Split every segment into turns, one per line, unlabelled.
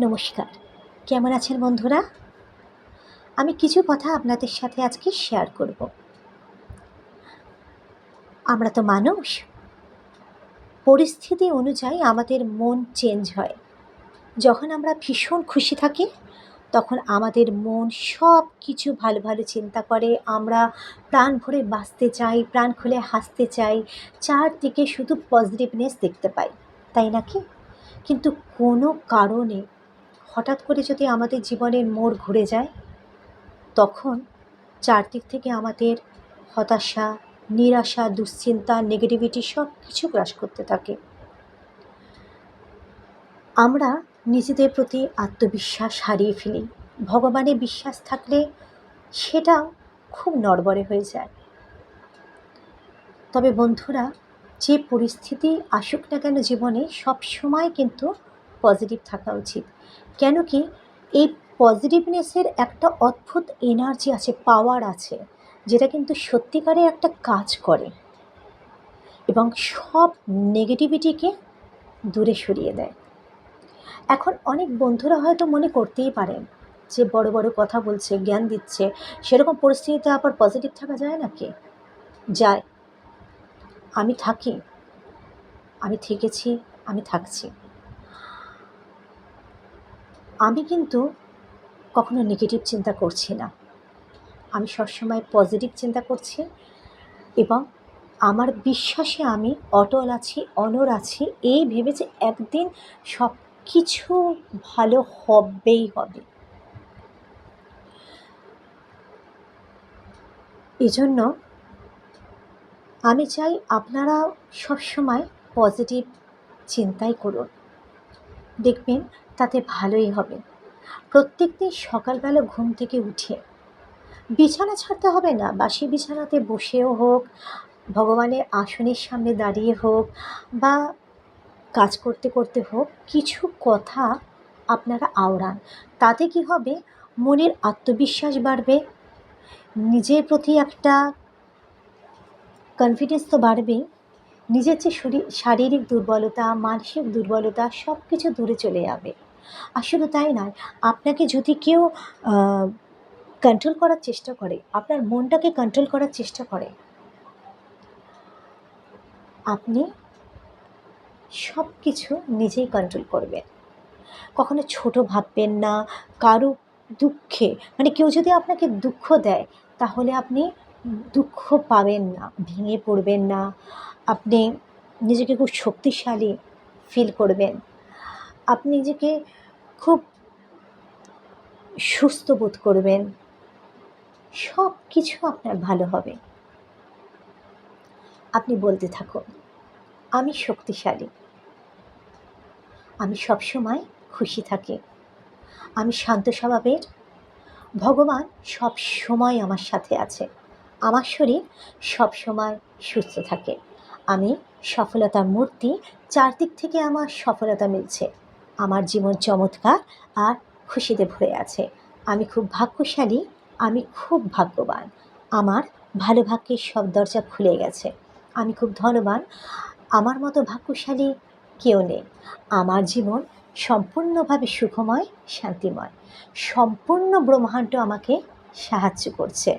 নমস্কার। কেমন আছেন বন্ধুরা? আমি কিছু কথা আপনাদের সাথে আজকে শেয়ার করব। আমরা তো মানুষ। পরিস্থিতি অনুযায়ী আমাদের মন চেঞ্জ হয়। যখন আমরা ভীষণ খুশি থাকি, তখন আমাদের মন সব কিছু ভালো ভালো চিন্তা করে। আমরা প্রাণ ভরে বাঁচতে চাই, প্রাণ খুলে হাসতে চাই। চারদিকে শুধু পজিটিভনেস দেখতে পাই। তাই নাকি? কিন্তু কোনো কারণে হঠাৎ করে যদি আমাদের জীবনের মোড় ঘুরে যায়, তখন চারদিক থেকে আমাদের হতাশা, নিরাশা, দুশ্চিন্তা নেগেটিভিটি সব কিছু গ্রাস করতে থাকে। আমরা নিজেদের প্রতি আত্মবিশ্বাস হারিয়ে ফেলি। ভগবানে বিশ্বাস থাকলে সেটাও খুব নড়বড়ে হয়ে যায়। তবে বন্ধুরা, যে পরিস্থিতি আসুক না কেন জীবনে সব সময় কিন্তু পজিটিভ থাকা উচিত। কেন কি এই পজিটিভনেসের একটা অদ্ভুত এনার্জি আছে পাওয়ার আছে, যেটা কিন্তু সত্যিকারে একটা কাজ করে এবং সব নেগেটিভিটিকে দূরে সরিয়ে দেয়। এখন অনেক বন্ধুরা হয়তো মনে করতেই পারেন যে বড় বড় কথা বলছে, জ্ঞান দিচ্ছে, সেরকম পরিস্থিতিতে আবার পজিটিভ থাকা যায় নাকি যায়। আমি থাকি, আমি থেকেছি, আমি থাকছি। আমি কিন্তু কখনো নেগেটিভ চিন্তা করছি না। আমি সবসময় পজিটিভ চিন্তা করছি এবং আমার বিশ্বাসে আমি অটল আছি, অনর আছি, এই ভেবে যে একদিন সব কিছু ভালো হবেই হবে। এজন্য আমি চাই আপনারা সবসময় পজিটিভ চিন্তাই করুন। দেখবেন তাতে ভালোই হবে। প্রত্যেক দিন সকালবেলা ঘুম থেকে উঠে বিছানা ছাড়তে হবে না, বাসি বিছানাতে বসেও হোক, ভগবানের আসনের সামনে দাঁড়িয়ে হোক বা কাজ করতে করতে হোক, কিছু কথা আপনারা আওড়ান। তাতে কি হবে? মনের আত্মবিশ্বাস বাড়বে, নিজের প্রতি একটা কনফিডেন্স তো বাড়বেই। নিজের যে শরীর শারীরিক দুর্বলতা, মানসিক দুর্বলতা সব কিছু দূরে চলে যাবে। আর শুধু তাই নয়, আপনাকে যদি কেউ কন্ট্রোল করার চেষ্টা করে, আপনার মনটাকে কন্ট্রোল করার চেষ্টা করে, আপনি সব কিছু নিজেই কন্ট্রোল করবেন। কখনো ছোট ভাববেন না, কারও দুঃখে মানে কেউ যদি আপনাকে দুঃখ দেয়, তাহলে আপনি দুঃখ পাবেন না, ভেঙে পড়বেন না। আপনি নিজেকে খুব শক্তিশালী ফিল করবেন। আপনি নিজেকে খুব সুস্থ বোধ করবেন। সব কিছু আপনার ভালো হবে। আপনি বলতে থাকুন, আমি শক্তিশালী। আমি সবসময় খুশি থাকি। আমি শান্ত স্বভাবের। ভগবান সব সময় আমার সাথে আছে। আমার শরীর সবসময় সুস্থ থাকে। আমি সফলতার মূর্তি, চারদিক থেকে আমার সফলতা মিলছে। আমার জীবন চমৎকার আর খুশিতে ভরে আছে। আমি খুব ভাগ্যশালী, আমি খুব ভাগ্যবান। আমার ভালো ভাগ্যের সব দরজা খুলে গেছে। আমি খুব ধনবান। আমার মতো ভাগ্যশালী কেউ নেই। আমার জীবন সম্পূর্ণভাবে সুখময়, শান্তিময়। সম্পূর্ণ ব্রহ্মাণ্ড আমাকে সাহায্য করছে।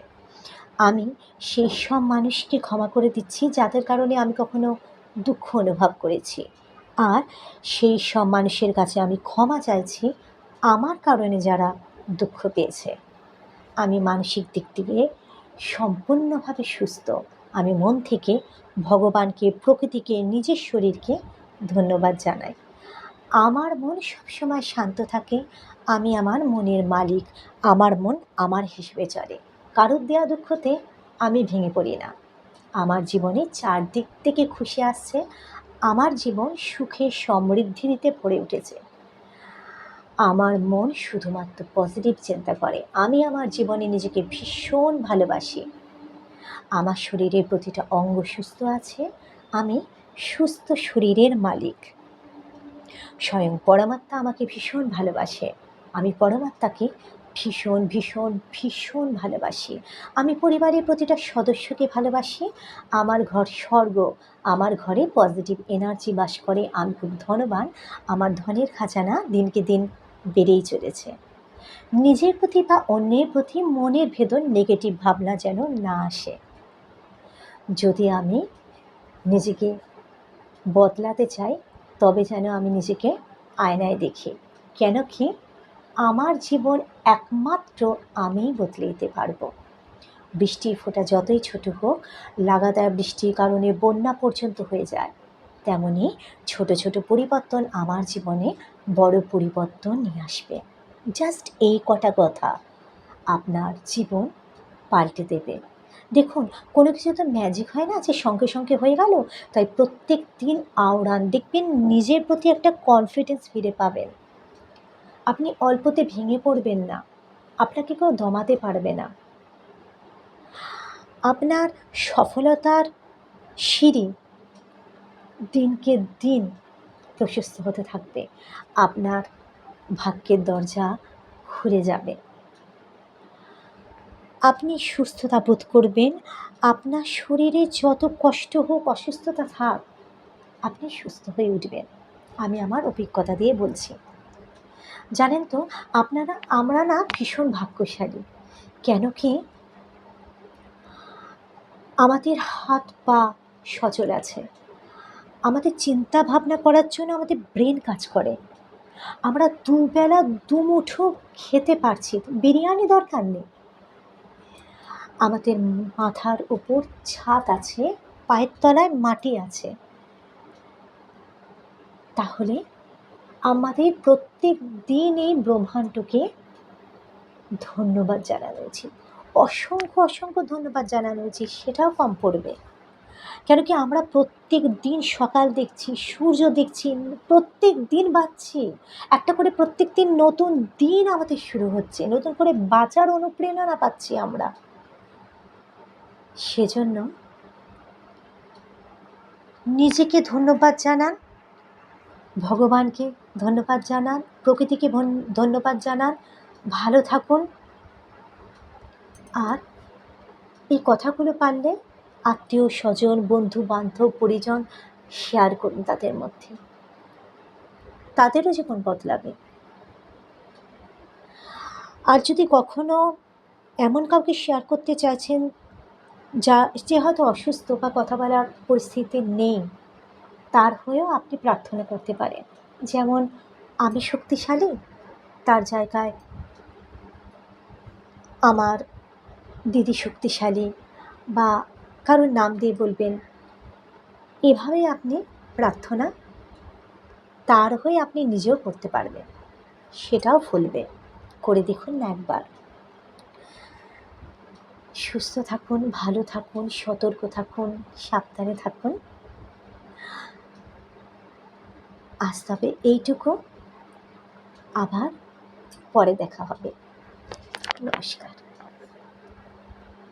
আমি সেই সব মানুষকে ক্ষমা করে দিচ্ছি যাদের কারণে আমি কখনো দুঃখ অনুভব করেছি। আর সেই সব মানুষের কাছে আমি ক্ষমা চাইছি আমার কারণে যারা দুঃখ পেয়েছে। আমি মানসিক দিক থেকে সম্পূর্ণভাবে সুস্থ। আমি মন থেকে ভগবানকে, প্রকৃতিকে, নিজের শরীরকে ধন্যবাদ জানাই। আমার মন সবসময় শান্ত থাকে। আমি আমার মনের মালিক। আমার মন আমার হিসেবে চলে। কারোর দেওয়া দুঃখতে আমি ভেঙে পড়ি না। আমার জীবনে চারদিক থেকে খুশি আসছে, আমার জীবন সুখে সমৃদ্ধিতে ভরে উঠেছে। আমার মন শুধুমাত্র পজিটিভ চিন্তা করে। আমি আমার জীবনে নিজেকে ভীষণ ভালোবাসি। আমার শরীরের প্রতিটা অঙ্গ সুস্থ আছে, আমি সুস্থ শরীরের মালিক। স্বয়ং পরমাত্মা আমাকে ভীষণ ভালোবাসে। আমি পরমাত্মাকে ভীষণ ভীষণ ভীষণ ভালোবাসি। আমি পরিবারের প্রতিটা সদস্যকে ভালোবাসি। আমার ঘর স্বর্গ। আমার ঘরে পজিটিভ এনার্জি বাস করে। আমি খুব ধনবান। আমার ধনের খাজানা দিনকে দিন বেড়েই চলেছে। নিজের প্রতি বা অন্যের প্রতি মনের ভেতর নেগেটিভ ভাবনা যেন না আসে। যদি আমি নিজেকে বদলাতে চাই, তবে যেন আমি নিজেকে আয়নায় দেখি। কেন কি আমার জীবন একমাত্র আমিই বদলে দিতে পারব। বৃষ্টির ফোঁটা যতই ছোট হোক, লাগাতার বৃষ্টির কারণে বন্যা পর্যন্ত হয়ে যায়। তেমনি ছোট ছোট পরিবর্তন আমার জীবনে বড় পরিবর্তন নিয়ে আসবে। জাস্ট এই কটা কথা আপনার জীবন পাল্টে দেবে। দেখুন, কোনো কিছু তো ম্যাজিক হয় না যে সঙ্গে সঙ্গে হয়ে গেল? তাই প্রত্যেক দিন আওড়ান, দেখবেন নিজের প্রতি একটা কনফিডেন্স ফিরে পাবেন। আপনি অল্পতে ভেঙে পড়বেন না। আপনাকে কেউ দমাতে পারবে না। আপনার সফলতার সিঁড়ি দিনকে দিন প্রশস্ত হতে থাকবে। আপনার ভাগ্যের দরজা খুলে যাবে। আপনি সুস্থতা বোধ করবেন। আপনার শরীরে যত কষ্ট হোক, অসুস্থতা থাক, আপনি সুস্থ হয়ে উঠবেন। আমি আমার অভিজ্ঞতা দিয়ে বলছি। জানেন তো, আপনারা, আমরা না ভীষণ ভাগ্যশালী। কেন কি? আমাদের হাত পা সচল আছে। আমাদের চিন্তা ভাবনা করার জন্য আমাদের ব্রেন কাজ করে। আমরা দুবেলা দুমুঠো খেতে পারছি, বিরিয়ানি দরকার নেই। আমাদের মাথার উপর ছাদ আছে, পায়ের তলায় মাটি আছে। তাহলে আমাদের প্রত্যেক দিন এই ব্রহ্মাণ্ডকে ধন্যবাদ জানানো উচিত। অসংখ্য অসংখ্য ধন্যবাদ জানানো উচিত, সেটাও কম পড়বে। কেন কি আমরা প্রত্যেক দিন সকাল দেখছি, সূর্য দেখছি, প্রত্যেক দিন বাঁচছি। একটা করে প্রত্যেক দিন নতুন দিন আমাদের শুরু হচ্ছে, নতুন করে বাঁচার অনুপ্রেরণা পাচ্ছি আমরা। সেজন্য নিজেকে ধন্যবাদ জানান ভগবানকে ধন্যবাদ জানান, প্রকৃতিকে ধন্যবাদ জানান। ভালো থাকুন। আর এই কথাগুলো পারলে আত্মীয়, স্বজন, বন্ধু, বান্ধব, পরিজন শেয়ার করুন তাদের মধ্যে। তাদেরও জীবন বদলাবে। আর যদি কখনো এমন কাউকে শেয়ার করতে চাইছেন, যা, যে হয়তো অসুস্থ বা কথা বলার পরিস্থিতি নেই তার হয়েও আপনি প্রার্থনা করতে পারেন। যেমন, আমি শক্তিশালী, তার জায়গায় আমার দিদি শক্তিশালী বা কারোর নাম দিয়ে বলবেন এভাবেই আপনি প্রার্থনা তার হয়ে আপনি নিজেও করতে পারবেন। সেটাও ফুলবে। করে দেখুন না একবার। সুস্থ থাকুন, ভালো থাকুন, সতর্ক থাকুন, সাবধানে থাকুন। আজ তবে এইটুকু। আবার পরে দেখা হবে। নমস্কার।